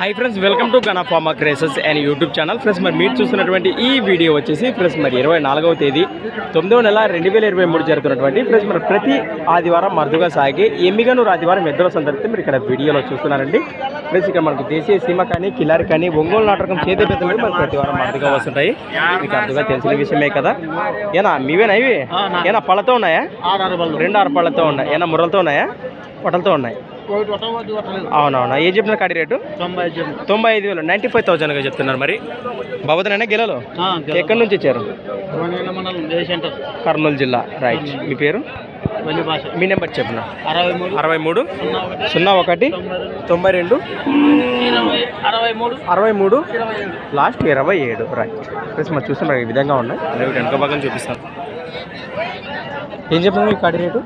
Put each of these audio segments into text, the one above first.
Hi friends welcome to Gana farmer creations and YouTube channel friends మరి మీరు చూస్తున్నటువంటి ఈ వీడియో వచ్చేసి ఫ్రెండ్స్ మరి ఇరవై నాలుగవ తేదీ తొమ్మిదవ నెల రెండు వేల ఇరవై మూడు జరుగుతున్నటువంటి ఫ్రెండ్స్ మరి ప్రతి ఆదివారం మరుదుగా సాగే ఎమ్మిగనూరు ఆదివారం ఇద్దరు సందర్భం మీరు ఇక్కడ వీడియోలో చూస్తున్నారండి. ఫ్రెండ్స్ ఇక్కడ మనకు దేశీయ సీమ కానీ కిలారి కానీ ఒంగోలు నాటకం చేతి పెద్దలు మరి ప్రతి వారం మరుదుగా వస్తుంటాయి. మీకు అర్థంగా తెలిసిన విషయమే కదా. ఏనా మీవేనా ఇవి? ఏనా పళ్ళతో ఉన్నాయా? రెండు ఆరు పళ్ళతో ఉన్నాయి. ఏనా ముర్రలతో ఉన్నాయా? పొట్టలతో ఉన్నాయి. అవునవునా. ఏ చెప్పిన కాడి రేటు? తొంభై ఐదు వేలు. నైంటీ ఫైవ్ థౌసండ్గా చెప్తున్నారు మరి. బాబోదనైనా గెలలో? ఎక్కడి నుంచి వచ్చారు? కర్నూలు జిల్లా. రైట్ మీ పేరు? మీ నెంబర్ చెప్పిన? అరవై మూడు. సున్నా ఒకటి. తొంభై రెండు. అరవై మూడు. లాస్ట్ ఇరవై ఏడు. రైట్ ప్లస్ మరి చూస్తున్నారు ఈ విధంగా ఉన్నాయి. వెనక భాగం చూపిస్తాను. ఏం చెప్పిన మీ కాడి రేటు?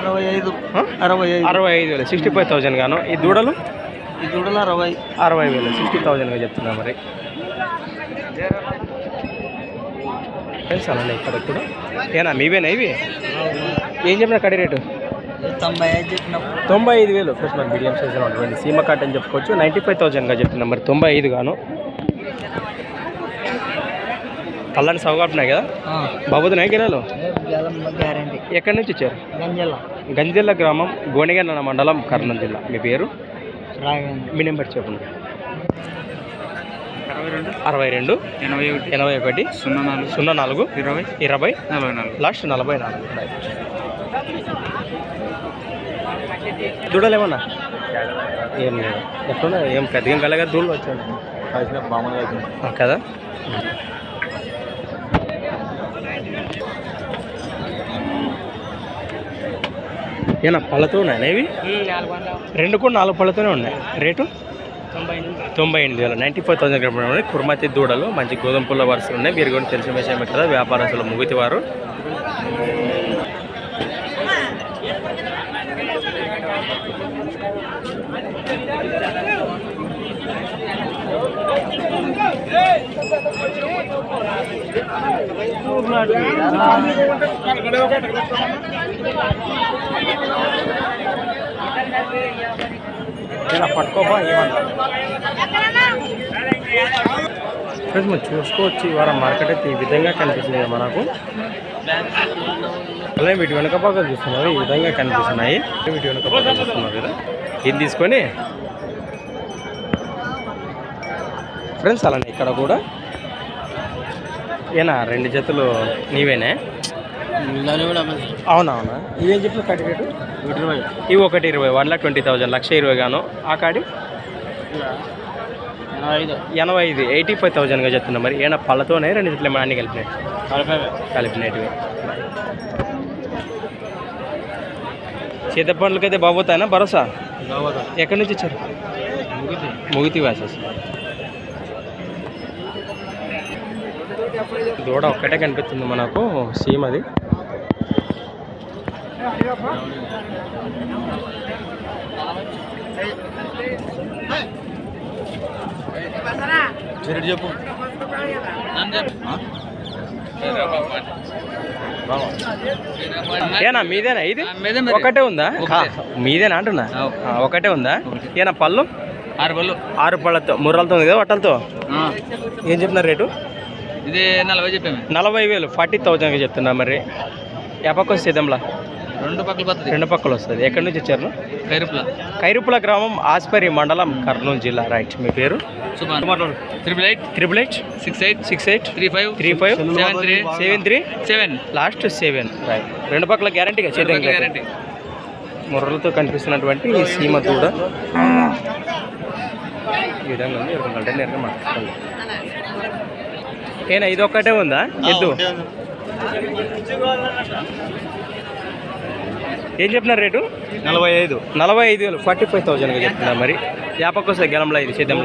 అరవై ఐదు? అరవై ఐదు. అరవై ఐదు వేలు. సిక్స్టీ ఫైవ్ థౌసండ్ గాను. ఈ దూడలు? ఈ దూడలు అరవై. అరవై వేలు. సిక్స్టీ థౌజండ్గా చెప్తున్నా మరి. అలానే ఇక్కడ కూడా ఏనా మీవేనా ఇవి? ఏం చెప్పిన కడి రేటు? తొంభై ఐదు చెప్పినప్పుడు తొంభై ఐదు వేలు. ఫ్రెండ్స్ మరి మీడియం సైజ్ ఉన్నటువంటి సీమ కట్ అని చెప్పుకోవచ్చు. నైంటీ ఫైవ్ థౌజండ్గా చెప్తున్నా మరి. తొంభై ఐదు గాను. కళ్ళని సౌగాడుతున్నాయి కదా? బాబుతున్నాయి గిరాలు? గ్యారంటీ. ఎక్కడి నుంచి వచ్చారు? గంజల. గంజిల్ల గ్రామం గోనెగండ్ల మండలం కర్నూలు జిల్లా. మీ పేరు? మీ నెంబర్ చెప్పండి. అరవై రెండు ఎనభై ఒకటి ఎనభై ఒకటి సున్నా నాలుగు సున్నా నాలుగు ఇరవై ఇరవై నలభై నాలుగు. లాస్ట్ నలభై నాలుగు. రైట్ దూడలేమన్నా? ఏం లేదు. ఎట్లున్నా? ఏం పెద్దగా కలగా దూడలు వచ్చాడు కదా? ఏనా పళ్ళతో ఉన్నాయా? ఇవి రెండు కూడా నాలుగు పళ్ళతోనే ఉన్నాయి. రేటు? తొంభై ఎనిమిది వేల. నైంటీ ఫైవ్ థౌసండ్ ఉన్నాయి. కుర్మతి దూడలు మంచి గోధుమ పుల్ల వరుసలు ఉన్నాయి. మీరు కూడా తెలిసిన విషయమే కదా వ్యాపారస్తులు ముగితి వారు ఇలా పట్టుకోపా ఏమన్నా ఫ్రెండ్స్ మనం చూసుకోవచ్చు వారం మార్కెట్ అయితే ఈ విధంగా కనిపిస్తుంది మనకు. అలాగే వీటి వెనుక భాగాలు చూస్తున్నారు ఈ విధంగా కనిపిస్తున్నాయి. వీటి వెనుక భాగాలు చూస్తున్నారు కదా. ఇది తీసుకొని? ఫ్రెండ్స్ అలానే ఇక్కడ కూడా ఏనా? రెండు జతలు నీవేనే? అవునవునా? ఇవేం చెప్పిన కటి రేటు? ఇవి ఒకటి ఇరవై వన్ లాక్ ట్వంటీ థౌజండ్ లక్ష ఇరవై గాను. ఆ కాడి? ఎనభై ఐదు. ఎయిటీ ఫైవ్ థౌజండ్గా చెప్తున్నా మరి. ఏమైనా పళ్ళతోనే రెండు ఇట్లా అన్ని కలిపినాయి? కలిపినట్టువి. చేత పండ్లకైతే బాబోతాయనా? భరోసా? ఎక్కడి నుంచి వచ్చారు? ముగితి. వాసెస్ దూడ ఒక్కటే కనిపిస్తుంది మనకు సీమ్ అది. చెప్పు. ఏనా మీదేనా ఇది. ఒకటే ఉందా? మీదేనా అంటున్నా? ఒకటే. ఉందా? ఏనా పళ్ళు? ఆరు బళ్ళు ఆరు పళ్ళతో ముర్రలతో ఉంది కదా వట్టలతో ఏం చెప్తున్నారు రేటు? ఇది నలభై చెప్పాము. నలభై వేలు ఫార్టీ థౌజండ్గా చెప్తున్నా మరి. ఎప్పకు వస్తుందంలా రెండు పక్కల రెండు పక్కలు వస్తుంది. ఎక్కడి నుంచి వచ్చారు? కైరుపుల. కైరుపుల గ్రామం ఆస్పరి మండలం కర్నూలు జిల్లా. రైట్ మీ పేరు? Triple eight. Triple eight? Six eight. Six eight? Three five. Three five? Seven three. Seven three? Seven. Last seven. Right. రెండు పక్కల గ్యారంటీగా చేద్దాం గ్యారంటీ. ముర్రలతో కనిపిస్తున్నటువంటి ఈ సీమ దూడ. ఈ విధంగా ఉంది. ఇరవై గంటల నేరుగా మాట్లాడుతుంది. ఏనా ఇది ఒక్కటే ఉందా ఎద్దు? ఏం చెప్పినారు రేటు? నలభై ఐదు నలభై ఐదు వేలు. ఫార్టీ ఫైవ్ థౌజండ్గా చెప్తున్నా మరి. యాపక్క వస్తుంది గెలంలో ఇది చేద్దాం.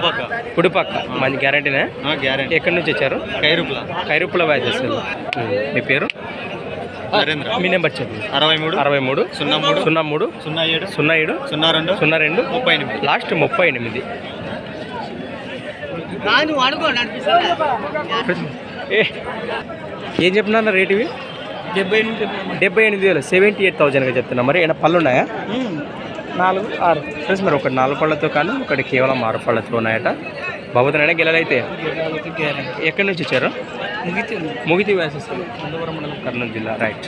కుడిపక్క మంచి గ్యారంటీనే గ్యారంటీ ఎక్కడి నుంచి వచ్చారు? కైరుపుల. కైరుప్పుల వ్యాజెస్ మీ పేరు? మీ నెంబర్ చెప్పండి. అరవై మూడు అరవై మూడు సున్నా మూడు. సున్నా మూడు. సున్నా ఏడు. సున్నా ఏడు. సున్నా రెండు. సున్నా రెండు. ముప్పై ఎనిమిది. లాస్ట్ ముప్పై ఎనిమిది. ఏ చెప్తున్నా రేట్ ఇవి? డెబ్బై ఎనిమిది డెబ్బై ఎనిమిది వేలు. సెవెంటీ ఎయిట్ థౌజండ్గా చెప్తున్నా. మరి ఏమైనా పళ్ళు ఉన్నాయా? నాలుగు ఆరు. ఫ్రెండ్స్ మరి ఒకటి నాలుగు పళ్ళతో కానీ ఒకటి కేవలం ఆరు పళ్ళతో ఉన్నాయట. బాబుతున్నాయినా గిల్లలైతే ఎక్కడి నుంచి వచ్చారు? ముగితి కర్నూలు జిల్లా. Right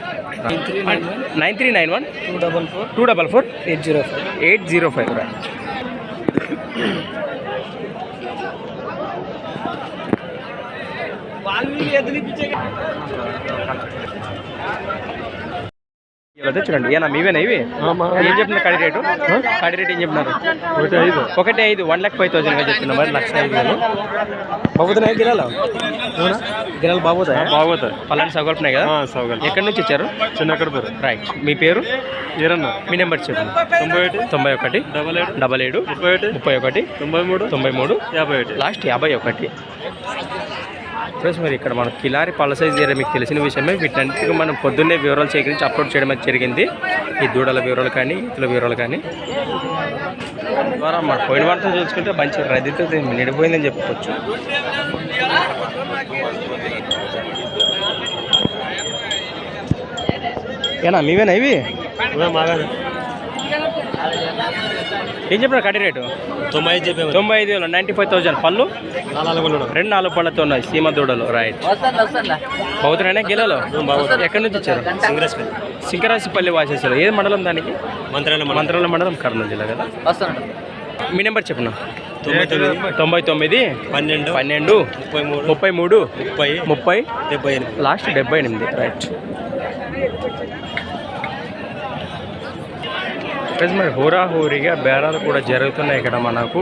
nine three nine one. Two double four two double four. Eight zero five eight zero five. Right చూడండి ఏనా మీవేనా ఇవి? ఏం చెప్పిన కడి రేటు? కడి రేట్ ఏం చెప్పినారు ఒకటి ఐదు. ఒకటి ఐదు వన్ లాక్ ఫైవ్ థౌసండ్గా చెప్తున్నా మరి లక్ష ఐదు వేలు. బాబుతున్నాయి గిరాలు? గిరాలు బాబోతాయి? బాగోతాయి పలాంటి సగల్పున్నాయి కదా? సౌగల్ ఎక్కడి నుంచి వచ్చారు? చిన్న ఎక్కడ పేరు రైట్ మీ పేరు? ఈరన్న. మీ నెంబర్ చెప్పండి. తొంభై ఒకటి తొంభై ఒకటి. డబల్ ఏడు. డబల్ ఏడు. ముప్పై ఒకటి. ముప్పై ఒకటి. తొంభై మూడు. తొంభై మూడు. యాభై ఒకటి. లాస్ట్ యాభై ఒకటి. ఫ్రెండ్స్ మరి ఇక్కడ మన కిలారి పళ్ళ సైజ్ ఏరియా మీకు తెలిసిన విషయమే వీటన్నిటికీ మనం పొద్దున్నే వివరాలు సేకరించి అప్లోడ్ చేయడం అయితే జరిగింది. ఈ దూడల వివరాలు కానీ ఇతల వివరాలు కానీ. ద్వారా మన పోయిన వార్తలు చూసుకుంటే మంచి రద్దీతో నిండిపోయిందని చెప్పుకోవచ్చు. ఏనా మీవేనా ఇవి? ఏం చెప్పిన కడి రేటు? తొంభై ఐదు చెప్పాము. తొంభై ఐదు వేలు. నైంటీ ఫైవ్ థౌసండ్ పళ్ళు? రెండు నాలుగు పళ్ళతో ఉన్నాయి. సీమ దూడలు. రైట్ బౌద్ధరైనా గిలలో ఎక్కడి నుంచి వచ్చారు? సింగరేశ్వరి సింకరాశిపల్లి వాసేసారు ఏ మండలం దానికి? మంత్రాలయం మంత్రాల మండలం కర్నూలు జిల్లా కదా? మీ నెంబర్ చెప్పిన? తొంభై తొమ్మిది. తొంభై తొమ్మిది పన్నెండు పన్నెండు ముప్పై మూడు ముప్పై మూడు ముప్పై ముప్పై డెబ్బై లాస్ట్ డెబ్బై ఎనిమిది. రైట్ ఫ్రెండ్స్ మరి హోరాహోరీగా బేరాలు కూడా జరుగుతున్నాయి ఇక్కడ మనకు.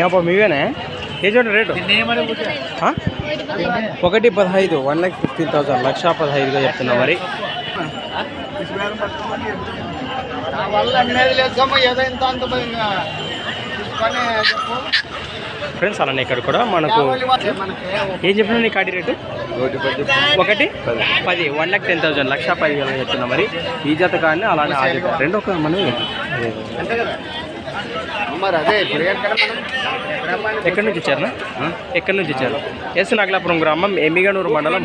ఏమప్పా మీవేనే? ఏ చూడండి రేటు? ఒకటి పదహైదు వన్ ల్యాక్ ఫిఫ్టీన్ థౌసండ్ లక్ష పదహైదుగా చెప్తున్నా మరి. ఫ్రెండ్స్ అలానే ఇక్కడ కూడా మనకు ఏం చెప్పినా నీ కాడి రేటు? ఒకటి పది. వన్ ల్యాక్ టెన్ థౌసండ్ లక్ష పది వేలు చెప్తున్నా మరి. ఈ జత కానీ అలానే ఆ జత రెండు ఒక మనం మరి అదే ఇప్పుడు ఏంటంటే మనం ఎక్కడి నుంచి వచ్చారు? ఎక్కడి నుంచి వచ్చారు? ఎస్ నాగలాపురం గ్రామం ఎమ్మిగనూరు మండలం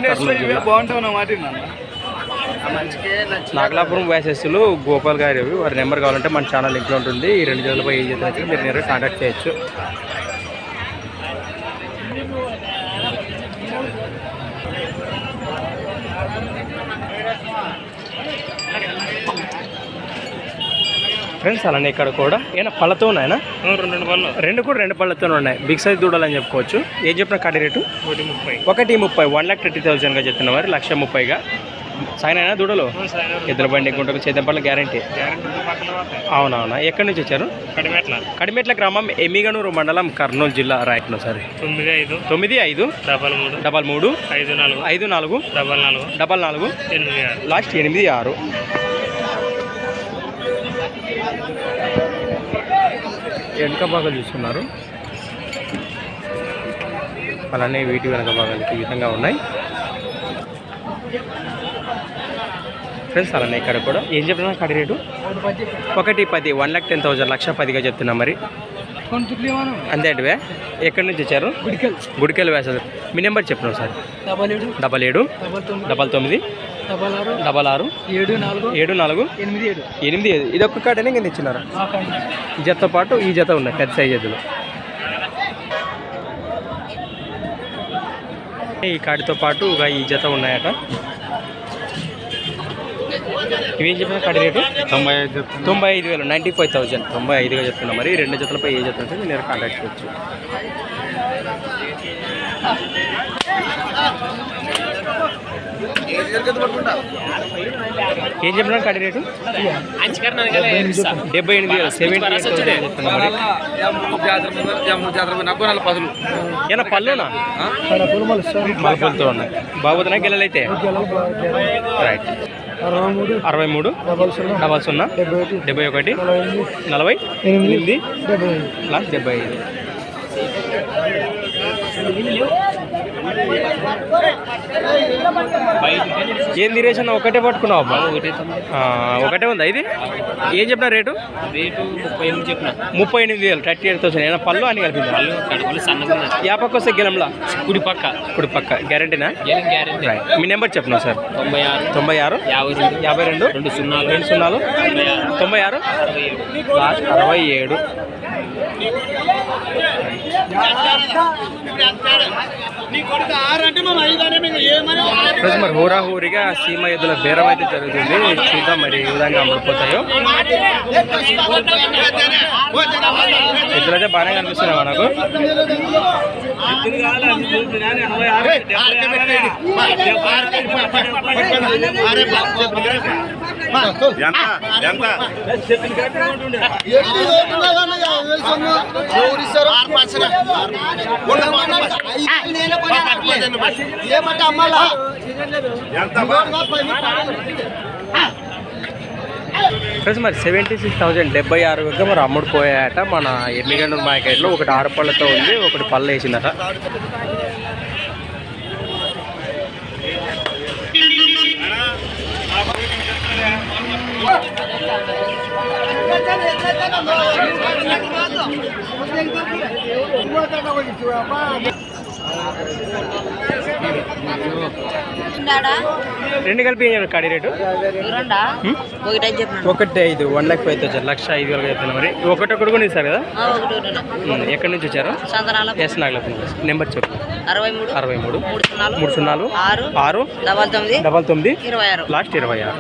నాగలాపురం వ్యాసెస్లు గోపాల్ గారి వారి నెంబర్ కావాలంటే మన ఛానల్ లింక్లో ఉంటుంది. ఈ రెండు జతలపై ఏ జత మీరు నేరుగా కాంటాక్ట్ చేయొచ్చు. ఫ్రెండ్స్ అలానే ఇక్కడ కూడా. ఏమైనా పళ్ళతో ఉన్నాయనా రెండు పళ్ళు. రెండు కూడా రెండు పళ్ళతో ఉన్నాయి. బిగ్ సైజ్ దూడలని చెప్పుకోవచ్చు. ఏం చెప్పిన కాడి రేటు? ఒకటి ముప్పై. ఒకటి ముప్పై. వన్ లాక్ థర్టీ థౌసండ్గా చెప్తున్న మరి లక్ష ముప్పైగా. సాగినాయనా దూడలు? ఇద్దరు బండి గుంటకు చేతంపల్ల గ్యారంటీ అవునవునా? ఎక్కడి నుంచి వచ్చారు? కడిమెట్ల. కడిమెట్ల గ్రామం ఎమ్మిగనూరు మండలం కర్నూలు జిల్లా రైట్లో సరే. తొమ్మిది ఐదు. తొమ్మిది ఐదు. డబల్ మూడు. డబల్ మూడు. ఐదు నాలుగు. ఐదు నాలుగు. డబల్ నాలుగు. డబల్ నాలుగు. ఎనిమిది లాస్ట్ ఎనిమిది ఆరు. వెనుక భాగాలు చూస్తున్నారు అలానే వీటి వెనక భాగాలకి ఈ విధంగా ఉన్నాయి. ఫ్రెండ్స్ అలానే ఇక్కడ కూడా ఏం చెప్తున్నా కడి రేటు? ఒకటి పది వన్ లాక్ టెన్ థౌసండ్ లక్ష పదిగా చెప్తున్నా మరి. అంతే ఎక్కడి నుంచి వచ్చారు? గుడికల్ గుడికెళ్ళి వేసారు మీ నెంబర్ చెప్పినాం సార్ డబల్ ఏడు. డబల్ ఏడు డబల్ తొమ్మిది. డబల్ ఆరు డబల్ ఆరు. ఏడు నాలుగు ఏడు నాలుగు. ఎనిమిది ఏడు. ఎనిమిది ఐదు ఇది ఒక్క కాటనే కింద ఇచ్చినారా ఈ జతతో పాటు ఈ జత ఉన్నాయి పెద్ద సైజ్ ఎద్దులు ఈ కాడితో పాటు ఇక ఈ జత ఉన్నాయట. ఇవేం చెప్పిన కాడి రేటు? తొంభై ఐదు తొంభై ఐదు వేలు నైంటీ ఫైవ్ థౌసండ్ తొంభై ఐదుగా చెప్తున్నా మరి. రెండు జతలపై ఏ జత ఉంటే మీరు కాంటాక్ట్ చేయొచ్చు. ఏం చెప్పినా కడి రేటు? డెబ్బై ఎనిమిది వేలు. సెవెంటీ ఏనా పళ్ళునా? మలపలతో ఉన్నాయి. గిల్లలైతే రైట్ అరవై మూడు డబల్ సున్నా డెబ్బై ఒకటి నలభై ఎనిమిది లాస్ట్ డెబ్బై ఐదు. ఏం తిరేసిన ఒకటే పట్టుకున్నావు అబ్బా? ఆ, ఒకటే ఉందా ఇది? ఏం చెప్పిన రేటు? రేటు ముప్పై ఎనిమిది చెప్పిన. ముప్పై ఎనిమిది వేలు థర్టీ ఎయిట్ థౌసండ్. ఏమైనా పళ్ళు అని కలిపింది? వాళ్ళు కడుపులు సన్నగా ఉన్నాయి యాపక్క వస్తే గెలంలా? కుడి పక్క ఇప్పుడు పక్క గ్యారంటీనా గ్యారెంటీ రైట్ మీ నెంబర్ చెప్పిన సార్? తొంభై ఆరు. తొంభై ఆరు? యాభై రెండు. యాభై రెండు? రెండు సున్నాలు. రెండు సున్నాలు? తొంభై ఆరు. అరవై ఏడు. ఫ్రెండ్స్ మరి హోరా హోరీగా సీమ ఎద్దుల బేరం అయితే జరుగుతుంది. చూద్దాం మరి ఏ విధంగా అమ్ముడుపోతాయో ఎద్దులు అయితే బాగానే కనిపిస్తున్నాయి మనకు ఫ్రెండ్స్ మరి సెవెంటీ సిక్స్ థౌసండ్ డెబ్బై ఆరు వరకు మరి అమ్ముడుపోయాట మన ఎమ్మిగండూరు మార్కెట్లో ఒకటి ఆరు పళ్ళతో ఉంది ఒకటి పళ్ళు వేసిందట Thank you. రెండు కలిపి ఏం చెప్పారు కడి రేటు? ఒకటి ఐదు వన్ లాక్ ఫైవ్ థౌసండ్ లక్ష ఐదు వేలకు చెప్తున్నా మరి. ఒకటి ఒకటి కూడా ఇస్తారు కదా? ఎక్కడి నుంచి వచ్చారు? ఎస్ నాగలక్ష్మి నెంబర్ చెప్పు. అరవై మూడు అరవై మూడు మూడు సున్నాలు ఆరు డబల్ తొమ్మిది డబల్ తొమ్మిది ఇరవై ఆరు. లాస్ట్ ఇరవై ఆరు.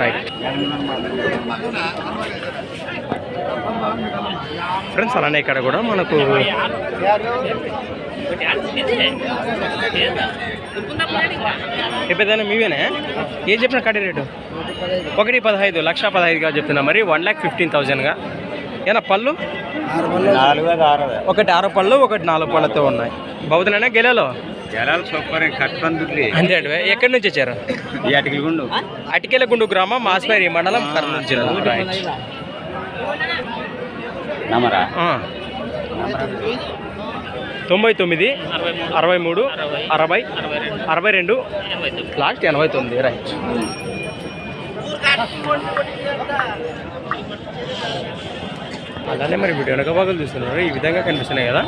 రైట్ ఫ్రెండ్స్ అలానే ఇక్కడ కూడా మనకు పెద్దనా మీవేనా? ఏం చెప్పిన కడి రేటు? ఒకటి పదహైదు లక్ష పదహైదుగా చెప్తున్నా. మరి వన్ ల్యాక్ ఫిఫ్టీన్ థౌజండ్గా ఏనా పళ్ళు? ఒకటి ఆరు పళ్ళు ఒకటి నాలుగు పళ్ళతో ఉన్నాయి. బౌద్ధనైనా గెలలో? జలాలు సూపర్ కట్టుకుంది అంతే అంటే ఎక్కడి నుంచి వచ్చారు? అటుకులు గుండు అటికెలగుండు గ్రామం మాస్మేరి మండలం కర్నూలు జిల్లా. నమరా. తొంభై తొమ్మిది అరవై మూడు అరవై అరవై రెండు లాస్ట్ ఎనభై తొమ్మిది. రైట్ అలానే మరి వీడియో వెనక భాగాలు చూస్తున్నారు. ఈ విధంగా కనిపిస్తున్నాయి కదా.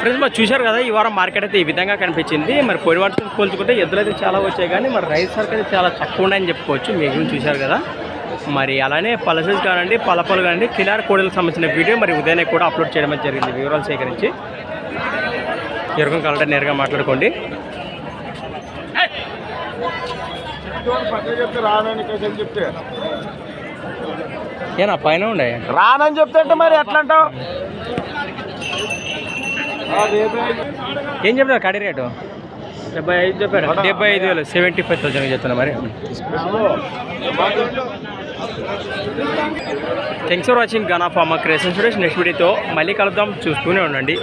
ఫ్రెండ్స్ మరి చూశారు కదా ఈ వారం మార్కెట్ అయితే ఈ విధంగా కనిపించింది. మరి పొడి వాటితో పోల్చుకుంటే ఎద్దులు అయితే చాలా వచ్చాయి కానీ మరి రైస్ సరుకు అయితే చాలా తక్కువ ఉన్నాయని చెప్పుకోవచ్చు. మీకు కూడా చూశారు కదా. మరి అలానే పలసెస్ కానివ్వండి పలపలు కానివ్వండి కిలార్ కోడలకు సంబంధించిన వీడియో మరి ఉదయాన్నే కూడా అప్లోడ్ చేయడం అయితే జరిగింది. వివరాలు సేకరించి. ఎవరికం కావాలంటే నేరుగా మాట్లాడుకోండి. చెప్తే. ఏనా పైన ఉండే. రానని చెప్తుంటే మరి ఎట్లా అంటావు ఏం చెప్పినారు కడి రేటు? డెబ్బై ఐదు చెప్పారు డెబ్బై ఐదు వేలు సెవెంటీ ఫైవ్ థౌసండ్ చెప్తున్నా మరి? Thanks for watching Gana farmer creation students next వీడియోతో మళ్ళీ కలుద్దాం. చూస్తూనే ఉండండి.